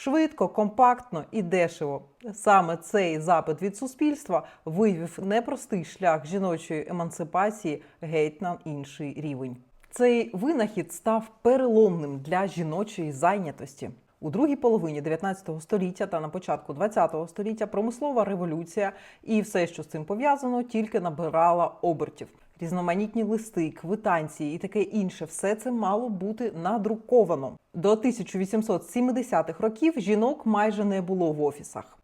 Швидко, компактно і дешево. Саме цей запит від суспільства вивів непростий шлях жіночої емансипації геть на інший рівень. Цей винахід став переломним для жіночої зайнятості. У другій половині 19 століття та на початку 20 століття промислова революція і все, що з цим пов'язано, тільки набирала обертів. Різноманітні листи, квитанції і таке інше все це мало бути надруковано. До 1870-х років жінок майже не було в офісах.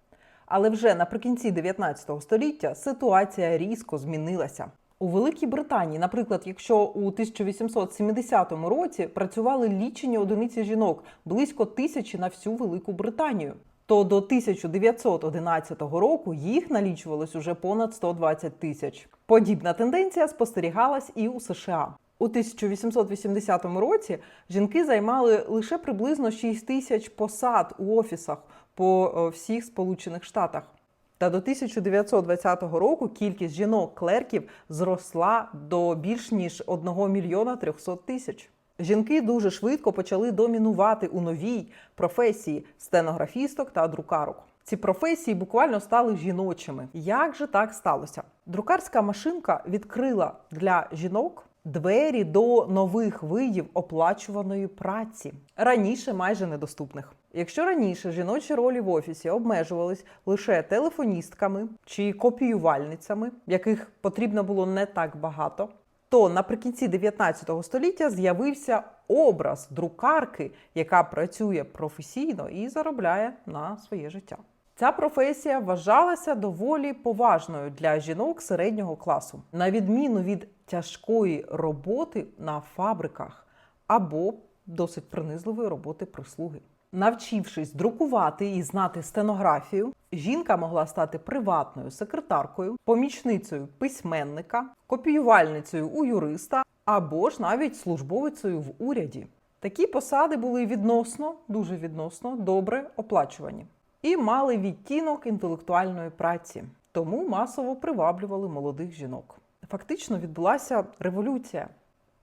Але вже наприкінці 19 століття ситуація різко змінилася. У Великій Британії, наприклад, якщо у 1870 році працювали лічені одиниці жінок близько тисячі на всю Велику Британію, то до 1911 року їх налічувалось уже понад 120 тисяч. Подібна тенденція спостерігалась і у США. У 1880 році жінки займали лише приблизно 6 тисяч посад у офісах по е, всіх Сполучених Штатах. Та до 1920 року кількість жінок-клерків зросла до більш ніж 1 мільйона 300 тисяч. Жінки дуже швидко почали домінувати у новій професії стенографісток та друкарок. Ці професії буквально стали жіночими. Як же так сталося? Друкарська машинка відкрила для жінок двері до нових видів оплачуваної праці, раніше майже недоступних. Якщо раніше жіночі ролі в офісі обмежувались лише телефоністками чи копіювальницями, яких потрібно було не так багато, то наприкінці 19 століття з'явився образ друкарки, яка працює професійно і заробляє на своє життя. Ця професія вважалася доволі поважною для жінок середнього класу, на відміну від тяжкої роботи на фабриках або досить принизливої роботи прислуги. Навчившись друкувати і знати стенографію, жінка могла стати приватною секретаркою, помічницею письменника, копіювальницею у юриста або ж навіть службовицею в уряді. Такі посади були відносно, дуже відносно добре оплачувані і мали відтінок інтелектуальної праці, тому масово приваблювали молодих жінок. Фактично відбулася революція.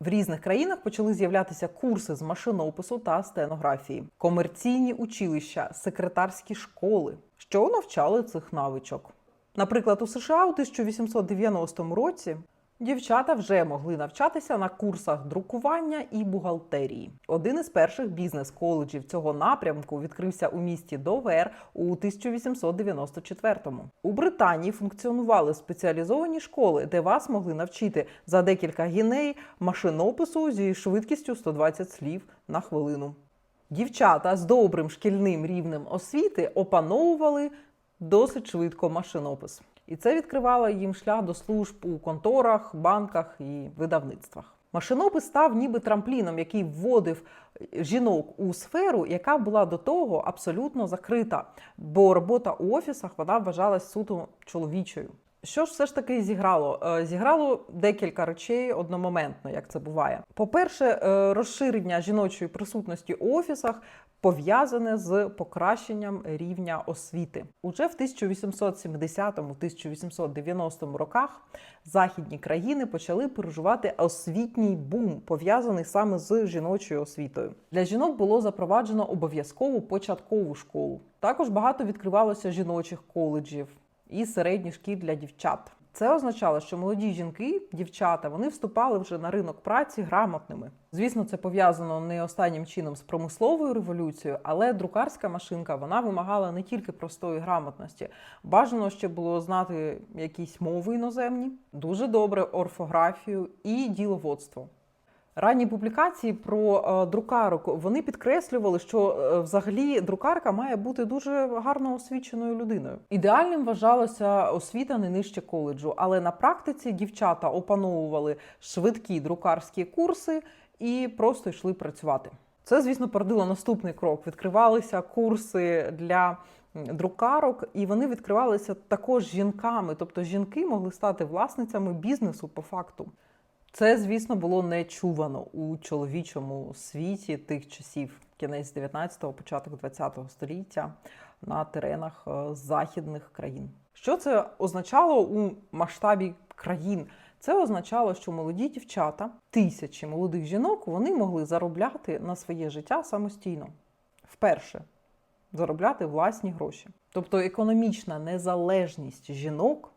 В різних країнах почали з'являтися курси з машинопису та стенографії, комерційні училища, секретарські школи, що навчали цих навичок. Наприклад, у США у 1890 році дівчата вже могли навчатися на курсах друкування і бухгалтерії. Один із перших бізнес-коледжів цього напрямку відкрився у місті Довер у 1894-му. У Британії функціонували спеціалізовані школи, де вас могли навчити за декілька гіней машинопису зі швидкістю 120 слів на хвилину. Дівчата з добрим шкільним рівнем освіти опановували досить швидко машинопис. І це відкривало їм шлях до служб у конторах, банках і видавництвах. Машинопис став ніби трампліном, який вводив жінок у сферу, яка була до того абсолютно закрита, бо робота у офісах вона вважалась суто чоловічою. Що ж все ж таки зіграло? Е, Зіграло декілька речей одномоментно, як це буває. По-перше, е, розширення жіночої присутності у офісах пов'язане з покращенням рівня освіти. Уже в 1870-1890 роках західні країни почали переживати освітній бум, пов'язаний саме з жіночою освітою. Для жінок було запроваджено обов'язкову початкову школу. Також багато відкривалося жіночих коледжів і середніх шкіл для дівчат. Це означало, що молоді жінки, дівчата, вони вступали вже на ринок праці грамотними. Звісно, це пов'язано не останнім чином з промисловою революцією, але друкарська машинка вона вимагала не тільки простої грамотності. Бажано ще було знати якісь мови іноземні, дуже добре орфографію і діловодство. Ранні публікації про е, друкарок вони підкреслювали, що е, взагалі друкарка має бути дуже гарно освіченою людиною. Ідеальним вважалося освіта не нижче коледжу, але на практиці дівчата опановували швидкі друкарські курси і просто йшли працювати. Це, звісно, породило наступний крок. Відкривалися курси для друкарок, і вони відкривалися також жінками. Тобто жінки могли стати власницями бізнесу по факту. Це, звісно, було нечувано у чоловічому світі тих часів, кінець 19-го, початок 20-го століття на теренах е, західних країн. Що це означало у масштабі країн? Це означало, що молоді дівчата, тисячі молодих жінок, вони могли заробляти на своє життя самостійно. Вперше. заробляти власні гроші. Тобто економічна незалежність жінок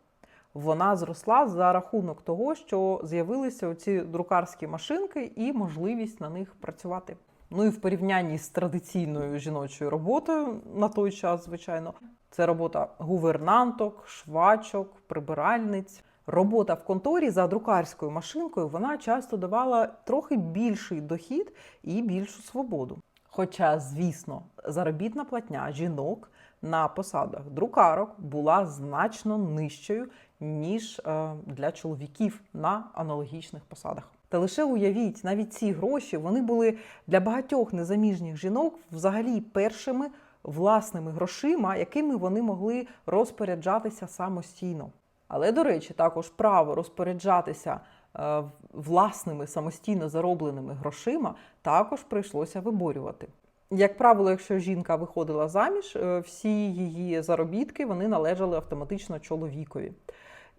вона зросла за рахунок того, що з'явилися ці друкарські машинки і можливість на них працювати. Ну і в порівнянні з традиційною жіночою роботою на той час, звичайно, це робота гувернанток, швачок, прибиральниць. Робота в конторі за друкарською машинкою вона часто давала трохи більший дохід і більшу свободу. Хоча, звісно, заробітна платня жінок на посадах друкарок була значно нижчою, ніж е, для чоловіків на аналогічних посадах. Та лише уявіть, навіть ці гроші вони були для багатьох незаміжніх жінок взагалі першими власними грошима, якими вони могли розпоряджатися самостійно. Але, до речі, також право розпоряджатися е, власними самостійно заробленими грошима також прийшлося виборювати. Як правило, якщо жінка виходила заміж, е, всі її заробітки вони належали автоматично чоловікові.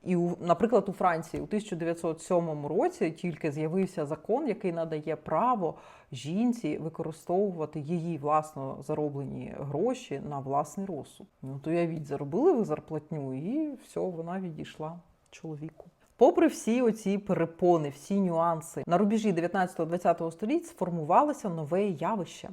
І, наприклад, у Франції у 1907 році тільки з'явився закон, який надає право жінці використовувати її власно зароблені гроші на власний розсуд. Ну то уявіть, заробили ви зарплатню, і все, вона відійшла чоловіку. Попри всі оці перепони, всі нюанси, на рубежі 19-20 століть сформувалося нове явище.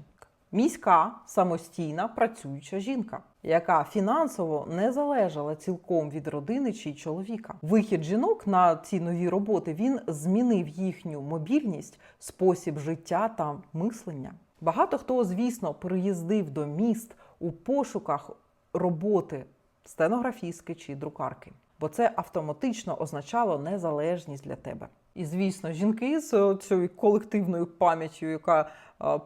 Міська самостійна працююча жінка, яка фінансово не залежала цілком від родини чи чоловіка. Вихід жінок на ці нові роботи він змінив їхню мобільність, спосіб життя та мислення. Багато хто, звісно, переїздив до міст у пошуках роботи стенографістки чи друкарки, бо це автоматично означало незалежність для тебе. І звісно, жінки з цією колективною пам'яттю, яка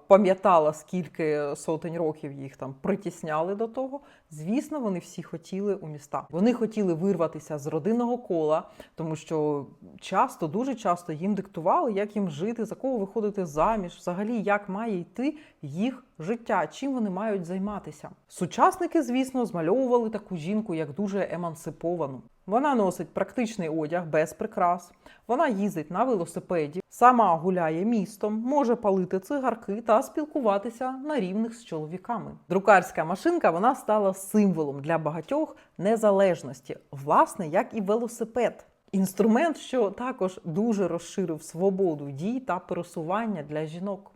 пам'ятала, скільки сотень років їх там притісняли до того. Звісно, вони всі хотіли у міста. Вони хотіли вирватися з родинного кола, тому що часто, дуже часто їм диктували, як їм жити, за кого виходити заміж, взагалі як має йти їх життя, чим вони мають займатися. Сучасники, звісно, змальовували таку жінку як дуже емансиповану. Вона носить практичний одяг без прикрас. Вона їздить на велосипеді, сама гуляє містом, може палити цигарки та спілкуватися на рівних з чоловіками. Друкарська машинка вона стала символом для багатьох незалежності, власне, як і велосипед. Інструмент, що також дуже розширив свободу дій та пересування для жінок.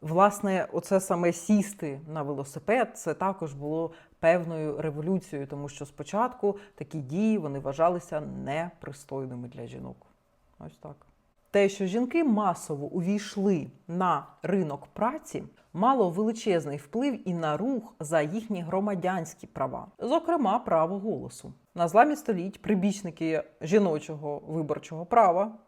Власне, оце саме сісти на велосипед, це також було певною революцією, тому що спочатку такі дії вони вважалися непристойними для жінок. Ось так. Те, що жінки масово увійшли на ринок праці, мало величезний вплив і на рух за їхні громадянські права, зокрема право голосу. На зламі століть прибічники жіночого виборчого права,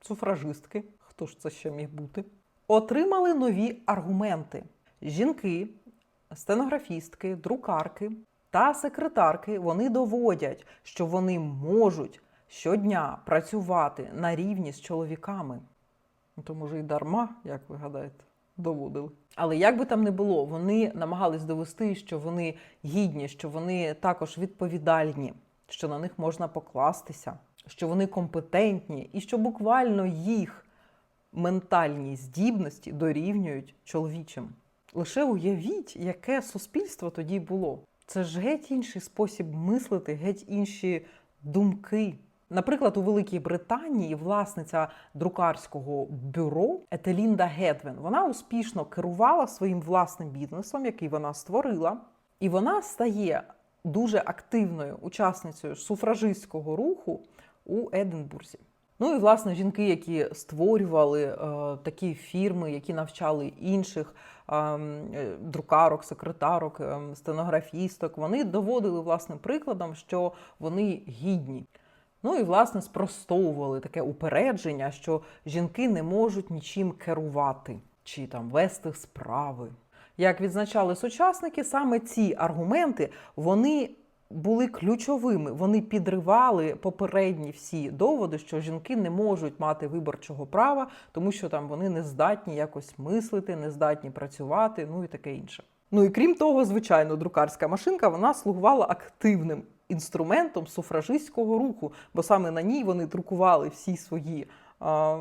суфражистки, хто ж це ще міг бути, отримали нові аргументи. Жінки, стенографістки, друкарки та секретарки вони доводять, що вони можуть щодня працювати на рівні з чоловіками. Ну, То може і дарма, як ви гадаєте, доводили. Але як би там не було, вони намагались довести, що вони гідні, що вони також відповідальні, що на них можна покластися, що вони компетентні, і що буквально їх ментальні здібності дорівнюють чоловічим. Лише уявіть, яке суспільство тоді було. Це ж геть інший спосіб мислити, геть інші думки. Наприклад, у Великій Британії власниця друкарського бюро Етелінда Гедвен вона успішно керувала своїм власним бізнесом, який вона створила, і вона стає дуже активною учасницею суфражистського руху у Единбурзі. Ну і власне жінки, які створювали е, такі фірми, які навчали інших е, е, друкарок, секретарок, е, стенографісток, вони доводили власним прикладом, що вони гідні. Ну і власне спростовували таке упередження, що жінки не можуть нічим керувати чи там вести справи. Як відзначали сучасники, саме ці аргументи вони були ключовими. Вони підривали попередні всі доводи, що жінки не можуть мати виборчого права, тому що там вони не здатні якось мислити, не здатні працювати, ну і таке інше. Ну і крім того, звичайно, друкарська машинка вона слугувала активним інструментом суфражистського руху, бо саме на ній вони друкували всі свої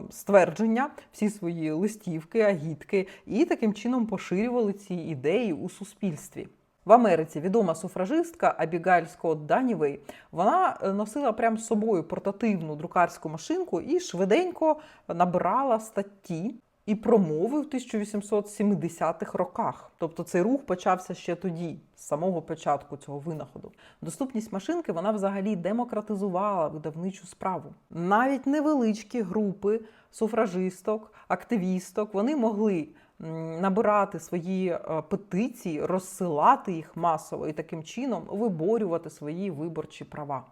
ствердження, всі свої листівки, агітки, і таким чином поширювали ці ідеї у суспільстві. В Америці відома суфражистка Абігаль Скотт Данівей. Вона е, носила прямо з собою портативну друкарську машинку і швиденько набирала статті і промови в 1870-х роках. Тобто цей рух почався ще тоді, з самого початку цього винаходу. Доступність машинки вона взагалі демократизувала видавничу справу. Навіть невеличкі групи суфражисток, активісток вони могли набирати свої е, петиції, розсилати їх масово і таким чином виборювати свої виборчі права.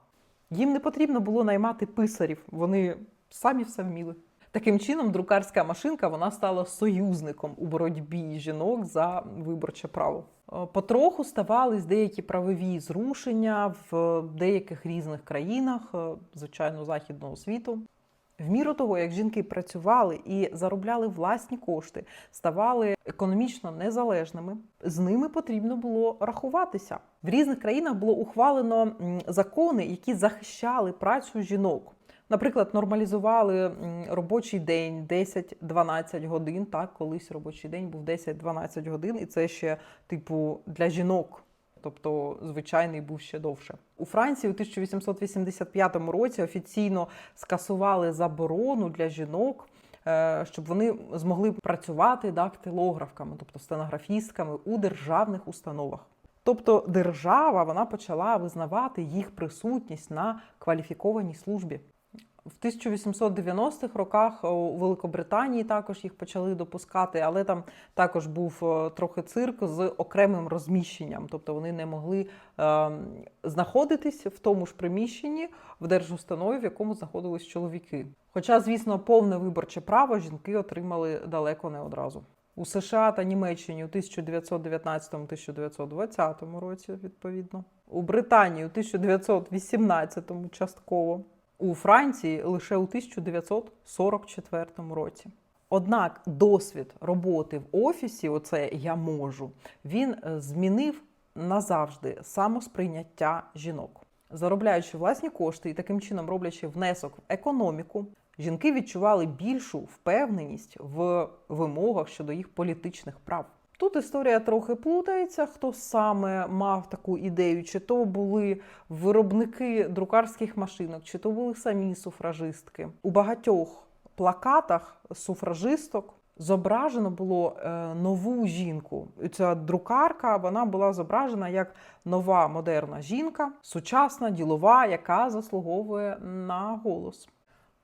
Їм не потрібно було наймати писарів, вони самі все вміли. Таким чином, друкарська машинка вона стала союзником у боротьбі жінок за виборче право. Е, Потроху ставались деякі правові зрушення в деяких різних країнах, е, звичайно, західного світу. В міру того, як жінки працювали і заробляли власні кошти, ставали економічно незалежними, з ними потрібно було рахуватися. В різних країнах було ухвалено закони, які захищали працю жінок. Наприклад, нормалізували робочий день 10-12 годин. Так, колись робочий день був 10-12 годин, і це ще, типу, для жінок. Тобто звичайний був ще довше. У Франції у 1885 році офіційно скасували заборону для жінок, е, щоб вони змогли працювати дактилографками, тобто стенографістками у державних установах. Тобто держава вона почала визнавати їх присутність на кваліфікованій службі. В 1890-х роках у Великобританії також їх почали допускати, але там також був е, трохи цирк з окремим розміщенням. Тобто вони не могли е, знаходитись в тому ж приміщенні в держустанові, в якому знаходились чоловіки. Хоча, звісно, повне виборче право жінки отримали далеко не одразу. У США та Німеччині у 1919-1920 році, відповідно, у Британії у 1918 частково, у Франції лише у 1944 році. Однак досвід роботи в офісі, оце я можу, він е, змінив назавжди самосприйняття жінок. Заробляючи власні кошти і таким чином роблячи внесок в економіку, жінки відчували більшу впевненість в вимогах щодо їх політичних прав. Тут історія трохи плутається, хто саме мав таку ідею, чи то були виробники друкарських машинок, чи то були самі суфражистки. У багатьох плакатах суфражисток зображено було е, нову жінку. Ця друкарка вона була зображена як нова модерна жінка, сучасна, ділова, яка заслуговує на голос.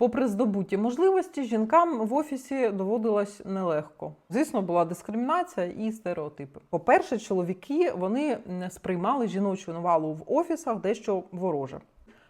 Попри здобуті можливості, жінкам в офісі доводилось нелегко. Звісно, була дискримінація і стереотипи. По-перше, чоловіки вони сприймали жіночу навалу в офісах дещо вороже.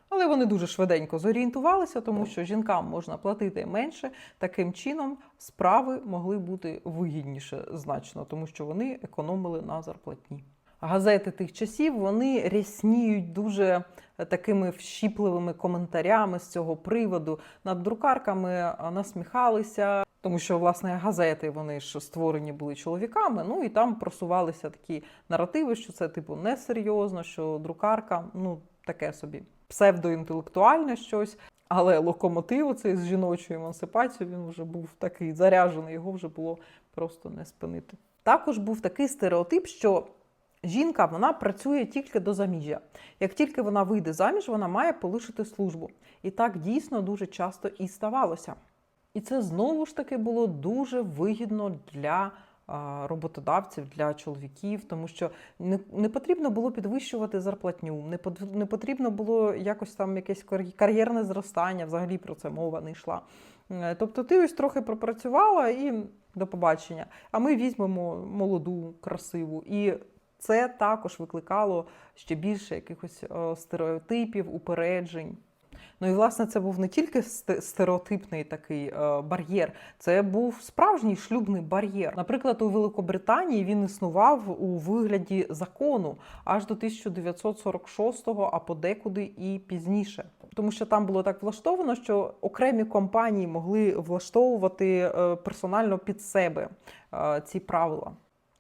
Але вони дуже швиденько зорієнтувалися, тому що жінкам можна платити менше. Таким чином справи могли бути вигідніше значно, тому що вони економили на зарплатні. Газети тих часів вони рясніють дуже такими вщіпливими коментарями з цього приводу. Над друкарками насміхалися, тому що власне газети вони ж створені були чоловіками. Ну і там просувалися такі наративи, що це типу несерйозно, що друкарка ну таке собі псевдоінтелектуальне щось. Але локомотив цей з жіночою емансипацією він вже був такий заряджений, його вже було просто не спинити. Також був такий стереотип, що жінка вона працює тільки до заміжжя. Як тільки вона вийде заміж, вона має полишити службу. І так дійсно дуже часто і ставалося. І це знову ж таки було дуже вигідно для роботодавців, для чоловіків, тому що не, не потрібно було підвищувати зарплатню, не, под- не потрібно було якось там якесь кар'єрне зростання, взагалі про це мова не йшла. Е, Тобто ти ось трохи пропрацювала і до побачення. А ми візьмемо молоду, красиву. І це також викликало ще більше якихось е, стереотипів, упереджень. Ну і власне це був не тільки стереотипний такий е, бар'єр, це був справжній шлюбний бар'єр. Наприклад, у Великобританії він існував у вигляді закону аж до 1946-го, а подекуди і пізніше. Тому що там було так влаштовано, що окремі компанії могли влаштовувати е, персонально під себе ці правила.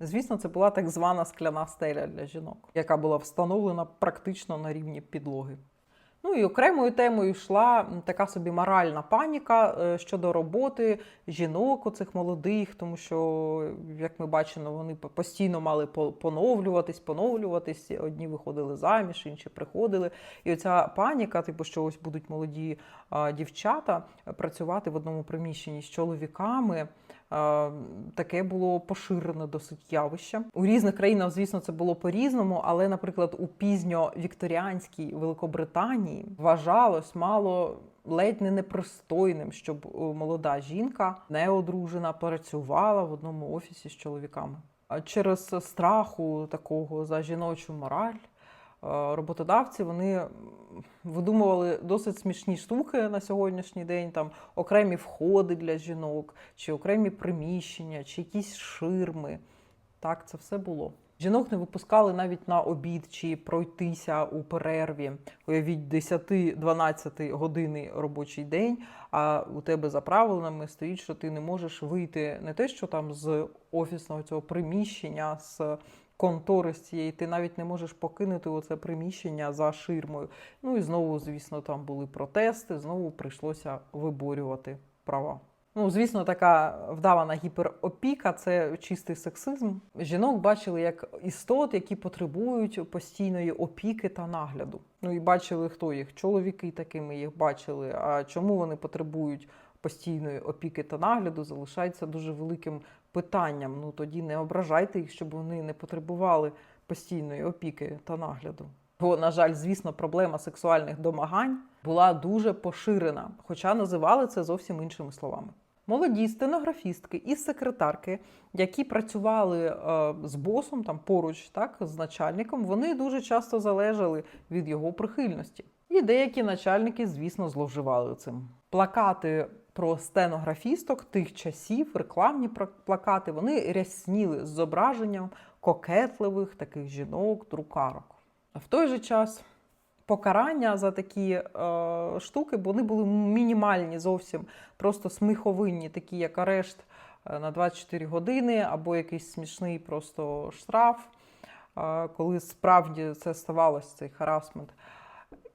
Звісно, це була так звана скляна стеля для жінок, яка була встановлена практично на рівні підлоги. Ну і окремою темою йшла така собі моральна паніка е, щодо роботи жінок, оцих молодих, тому що, як ми бачимо, вони постійно мали поновлюватись, поновлюватись. Одні виходили заміж, інші приходили. І оця паніка, типу, що ось будуть молоді дівчата працювати в одному приміщенні з чоловіками. А, Таке було поширене досить явище. У різних країнах, звісно, це було по-різному, але, наприклад, у пізньовікторіанській Великобританії вважалось мало ледь не непристойним, щоб е, молода жінка неодружена працювала в одному офісі з чоловіками. А через страху такого за жіночу мораль е, роботодавці вони видумували досить смішні штуки на сьогоднішній день, там окремі входи для жінок, чи окремі приміщення, чи якісь ширми. Так, це все було. Жінок не випускали навіть на обід чи пройтися у перерві. Уявіть 10-12 години робочий день, а у тебе за правилами стоїть, що ти не можеш вийти не те, що там з офісного цього приміщення, з контори з цієї, ти навіть не можеш покинути оце приміщення за ширмою. Ну і знову, звісно, там були протести, знову прийшлося виборювати права. Ну, звісно, така вдавана гіперопіка це чистий сексизм. Жінок бачили як істот, які потребують постійної опіки та нагляду. Ну і бачили, хто їх чоловіки такими їх бачили. А чому вони потребують постійної опіки та нагляду, залишається дуже великим питанням. Ну тоді не ображайте їх, щоб вони не потребували постійної опіки та нагляду. Бо, на жаль, звісно, проблема сексуальних домагань була дуже поширена, хоча називали це зовсім іншими словами. Молоді стенографістки і секретарки, які працювали е, з босом там поруч, так з начальником, вони дуже часто залежали від його прихильності. І деякі начальники, звісно, зловживали цим. Плакати про стенографісток тих часів, рекламні плакати, вони рясніли з зображенням кокетливих таких жінок, друкарок. А в той же час покарання за такі е, штуки вони були мінімальні зовсім, просто сміховинні, такі як арешт е, на 24 години або якийсь смішний просто штраф, е, коли справді це ставалося, цей харасмент.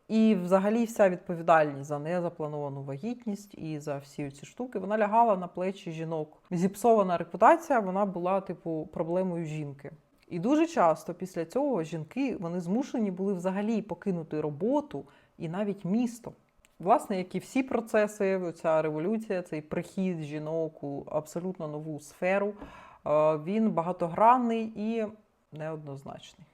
І взагалі вся відповідальність за незаплановану вагітність і за всі ці штуки вона лягала на плечі жінок. Зіпсована репутація вона була типу проблемою жінки. І дуже часто після цього жінки вони змушені були взагалі покинути роботу і навіть місто. Власне, як і всі процеси, ця революція, цей прихід жінок у абсолютно нову сферу, е, він багатогранний і неоднозначний.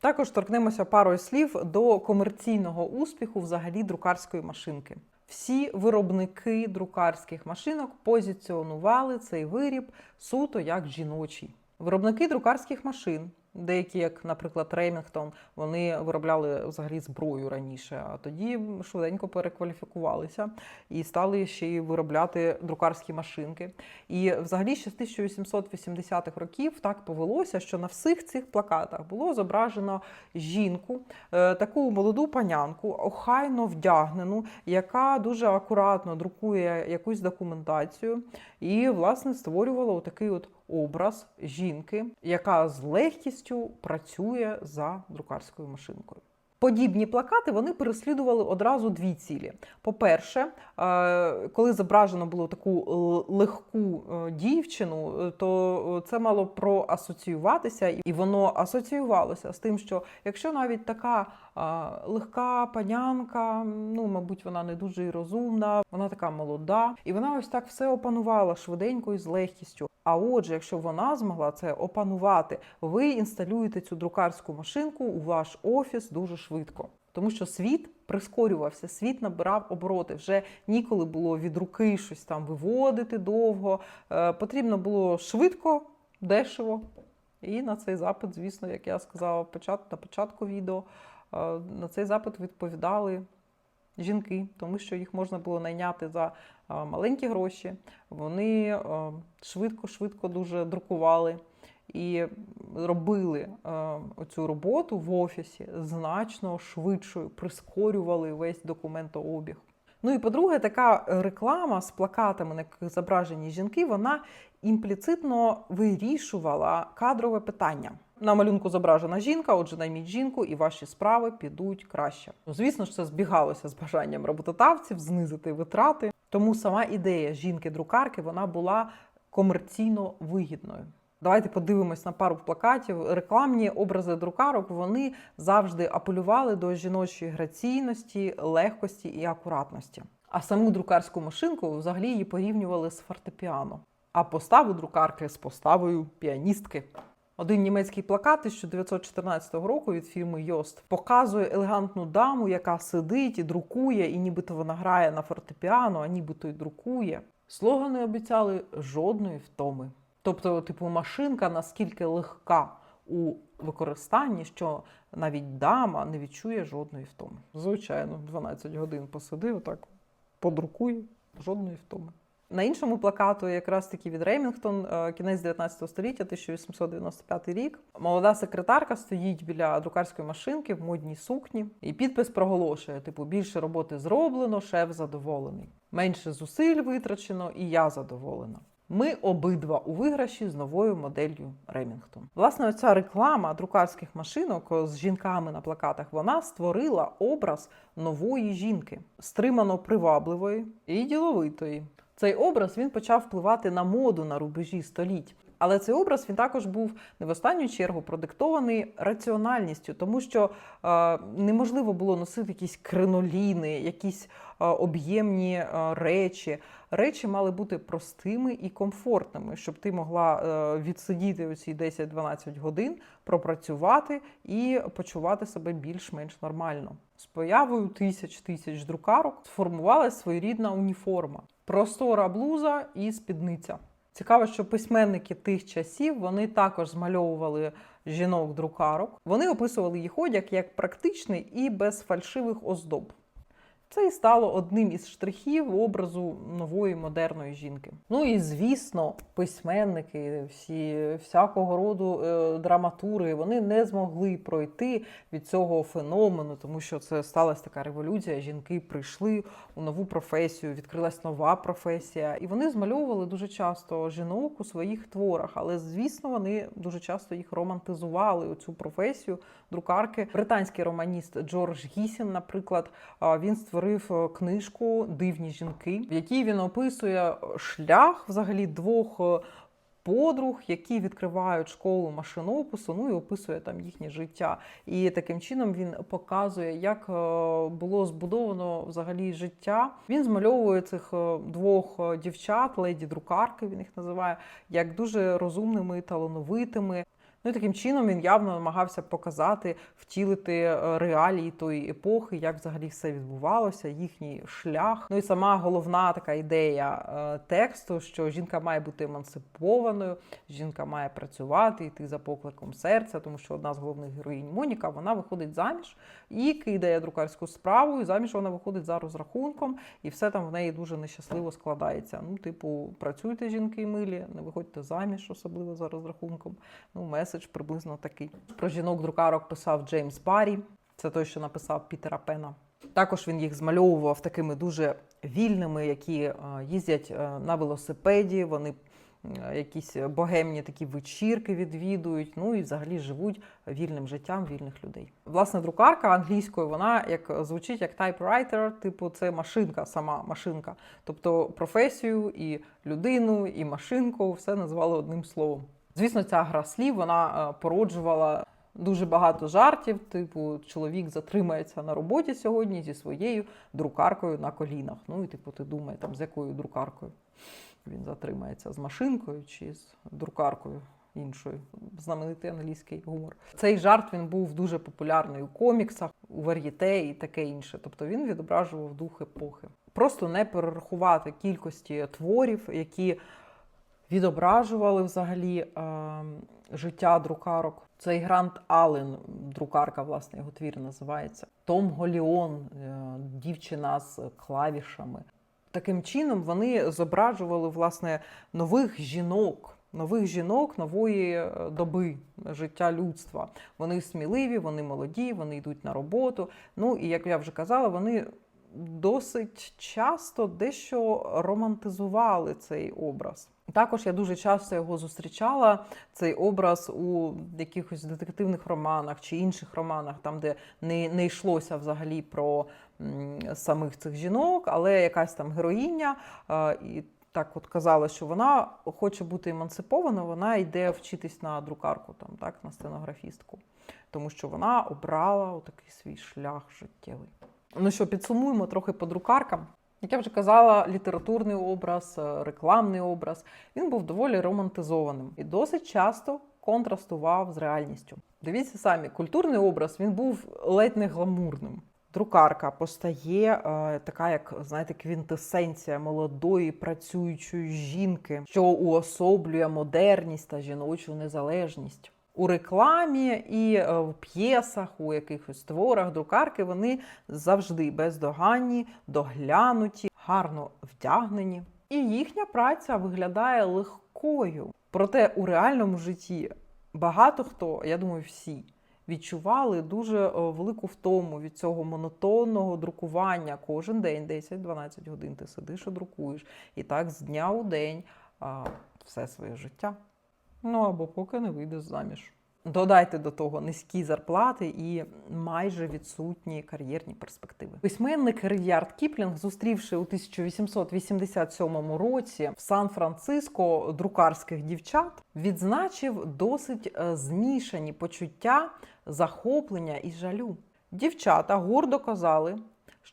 Також торкнемося парою слів до комерційного успіху взагалі друкарської машинки. Всі виробники друкарських машинок позиціонували цей виріб суто як жіночий. Виробники друкарських машин, деякі, як, наприклад, Ремінгтон, вони виробляли взагалі зброю раніше, а тоді швиденько перекваліфікувалися і стали ще й виробляти друкарські машинки. І взагалі ще з 1880-х років так повелося, що на всіх цих плакатах було зображено жінку, е, таку молоду панянку, охайно вдягнену, яка дуже акуратно друкує якусь документацію, і, власне, створювала такий от образ жінки, яка з легкістю працює за друкарською машинкою. Подібні плакати вони переслідували одразу дві цілі. По-перше, е, коли зображено було таку легку е, дівчину, е, то це мало проасоціюватися, і воно асоціювалося з тим, що якщо навіть така легка панянка, ну мабуть, вона не дуже і розумна, вона така молода, і вона ось так все опанувала швиденько і з легкістю. А отже, якщо вона змогла це опанувати, ви інсталюєте цю друкарську машинку у ваш офіс дуже швидко. Тому що світ прискорювався, світ набирав обороти. Вже ніколи було від руки щось там виводити довго. Е, потрібно було швидко, дешево. І на цей запит, звісно, як я сказала на початку відео, на цей запит відповідали жінки, тому що їх можна було найняти за маленькі гроші. Вони швидко-швидко дуже друкували і робили оцю роботу в офісі значно швидшою, прискорювали весь документообіг. Ну і по-друге, така реклама з плакатами, на яких зображені жінки, вона імпліцитно вирішувала кадрове питання. На малюнку зображена жінка, отже, найміть жінку, і ваші справи підуть краще. Ну, звісно ж, це збігалося з бажанням роботодавців знизити витрати. Тому сама ідея жінки-друкарки вона була комерційно вигідною. Давайте подивимось на пару плакатів. Рекламні образи друкарок вони завжди апелювали до жіночої граційності, легкості і акуратності. А саму друкарську машинку взагалі її порівнювали з фортепіано, а поставу друкарки з поставою піаністки. Один німецький плакат 1914 року від фірми Йост показує елегантну даму, яка сидить і друкує, і нібито вона грає на фортепіано, а нібито й друкує. Слогани обіцяли жодної втоми. Тобто, типу, машинка наскільки легка у використанні, що навіть дама не відчує жодної втоми. Звичайно, 12 годин посиди, отак подрукує, жодної втоми. На іншому плакату, якраз таки від Ремінгтон, е, кінець 19 століття, 1895 рік. Молода секретарка стоїть біля друкарської машинки в модній сукні, і підпис проголошує: типу, більше роботи зроблено, шеф задоволений. Менше зусиль витрачено, і я задоволена. Ми обидва у виграші з новою моделлю Ремінгтон. Власне, оця реклама друкарських машинок з жінками на плакатах вона створила образ нової жінки, стримано привабливої і діловитої. Цей образ він почав впливати на моду на рубежі століть. Але цей образ він також був не в останню чергу продиктований раціональністю, тому що е, неможливо було носити якісь криноліни, якісь е, об'ємні е, речі. Речі мали бути простими і комфортними, щоб ти могла е, відсидіти оці 10-12 годин, пропрацювати і почувати себе більш-менш нормально. З появою тисяч тисяч друкарок сформувалася своєрідна уніформа, простора блуза і спідниця. Цікаво, що письменники тих часів вони також змальовували жінок-друкарок. Вони описували їх одяг як практичний і без фальшивих оздоб. Це і стало одним із штрихів образу нової модерної жінки. Ну і звісно, письменники, всі всякого роду е, драматури, вони не змогли пройти від цього феномену, тому що це сталася така революція. Жінки прийшли у нову професію, відкрилась нова професія, і вони змальовували дуже часто жінок у своїх творах. Але звісно, вони дуже часто їх романтизували. у Цю професію друкарки. Британський романіст Джордж Гісін, наприклад, він створив е, книжку Дивні жінки, в якій він описує шлях взагалі двох. е, Подруг, які відкривають школу машинопису, ну і описує там їхнє життя. І таким чином він показує, як е, було збудовано взагалі життя. Він змальовує цих е, двох е, дівчат, леді друкарки, він їх називає, як дуже розумними, талановитими. Ну і таким чином він явно намагався показати, втілити е, реалії тої епохи, як взагалі все відбувалося, їхній шлях. Ну і сама головна така ідея е, тексту, що жінка має бути емансипованою, жінка має працювати, йти за покликом серця, тому що одна з головних героїнь Моніка вона виходить заміж і кидає друкарську справу, і заміж вона виходить за розрахунком, і все там в неї дуже нещасливо складається. Ну, типу, працюйте жінки милі, не виходьте заміж, особливо за розрахунком. Ну, меседж приблизно такий. Про жінок-друкарок писав Джеймс Баррі. Це той, що написав Пітера Пена. Також він їх змальовував такими дуже вільними, які е, їздять е, на велосипеді. Вони е, якісь богемні такі вечірки відвідують. Ну і взагалі живуть вільним життям вільних людей. Власне, друкарка англійською вона як звучить як typewriter, типу це машинка, сама машинка. Тобто професію і людину, і машинку все назвали одним словом. Звісно, ця гра слів вона е, породжувала дуже багато жартів. Типу, чоловік затримається на роботі сьогодні зі своєю друкаркою на колінах. Ну і типу, ти думаєш, там з якою друкаркою він затримається з машинкою чи з друкаркою. Іншою знаменитий англійський гумор. Цей жарт він був дуже популярний у коміксах, у вар'єте і таке інше. Тобто він відображував дух епохи. Просто не перерахувати кількості творів, які відображували взагалі е, життя друкарок. Цей Грант Аллен, друкарка, власне, його твір називається. Том Голіон, е, дівчина з клавішами. Таким чином вони зображували власне нових жінок. Нових жінок нової е, доби життя людства. Вони сміливі, вони молоді, вони йдуть на роботу. Ну і як я вже казала, вони досить часто дещо романтизували цей образ. Також я дуже часто його зустрічала, цей образ у якихось детективних романах чи інших романах, там, де не, не йшлося взагалі про самих цих жінок, але якась там героїня. і так от казала, що вона хоче бути емансипована, вона йде вчитись на друкарку, там, так, на стенографістку. Тому що вона обрала такий свій шлях життєвий. Ну що, підсумуємо трохи по друкаркам. Як я вже казала, літературний образ, е, рекламний образ він був доволі романтизованим і досить часто контрастував з реальністю. Дивіться самі, культурний образ він був ледь не гламурним. Друкарка постає е, така, як знаєте, квінтесенція молодої працюючої жінки, що уособлює модерність та жіночу незалежність. У рекламі і е, в п'єсах, у якихось творах друкарки вони завжди бездоганні, доглянуті, гарно вдягнені. І їхня праця виглядає легкою. Проте у реальному житті багато хто, я думаю, всі відчували дуже е, велику втому від цього монотонного друкування. Кожен день 10-12 годин ти сидиш і друкуєш. І так з дня у день все своє життя. Ну або поки не вийдеш заміж. Додайте до того низькі зарплати і майже відсутні кар'єрні перспективи. Письменник Ридярд Кіплінг, зустрівши у 1887 році в Сан-Франциско друкарських дівчат, відзначив досить е, змішані почуття захоплення і жалю. Дівчата гордо казали,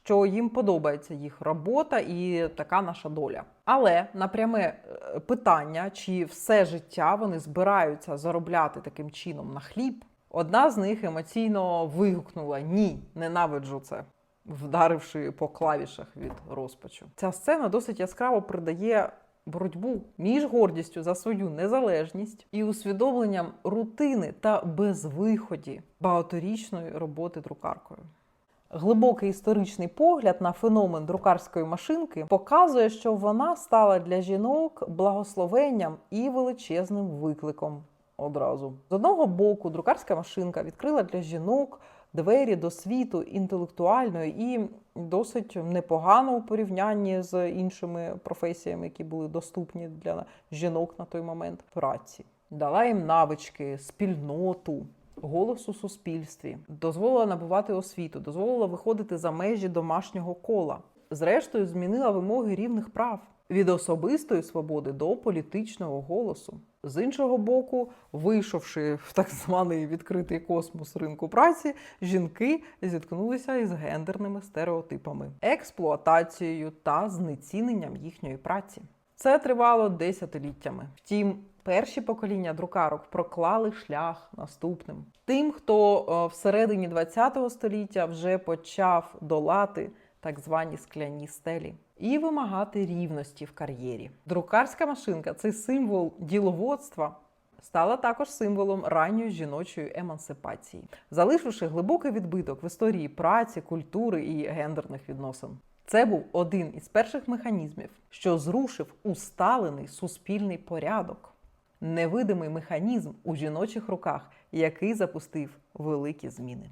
що їм подобається їх робота і така наша доля. Але на пряме е, питання, чи все життя вони збираються заробляти таким чином на хліб, одна з них емоційно вигукнула Ні, ненавиджу це, вдаривши по клавішах від розпачу. Ця сцена досить яскраво придає боротьбу між гордістю за свою незалежність і усвідомленням рутини та безвиході багаторічної роботи друкаркою. Глибокий історичний погляд на феномен друкарської машинки показує, що вона стала для жінок благословенням і величезним викликом одразу. З одного боку, друкарська машинка відкрила для жінок двері до світу інтелектуальної і досить непогано у порівнянні з іншими професіями, які були доступні для жінок на той момент праці. Дала їм навички, спільноту, голос у суспільстві, дозволила набувати освіту, дозволила виходити за межі домашнього кола. Зрештою, змінила вимоги рівних прав від особистої свободи до політичного голосу. З іншого боку, вийшовши в так званий відкритий космос ринку праці, жінки зіткнулися із гендерними стереотипами, експлуатацією та знеціненням їхньої праці. Це тривало десятиліттями. Втім, перші покоління друкарок проклали шлях наступним. Тим, хто е, всередині ХХ століття вже почав долати так звані скляні стелі і вимагати рівності в кар'єрі. Друкарська машинка це символ діловодства. Стала також символом ранньої жіночої емансипації, залишивши глибокий відбиток в історії праці, культури і гендерних відносин. Це був один із перших механізмів, що зрушив усталений суспільний порядок, невидимий механізм у жіночих руках, який запустив великі зміни.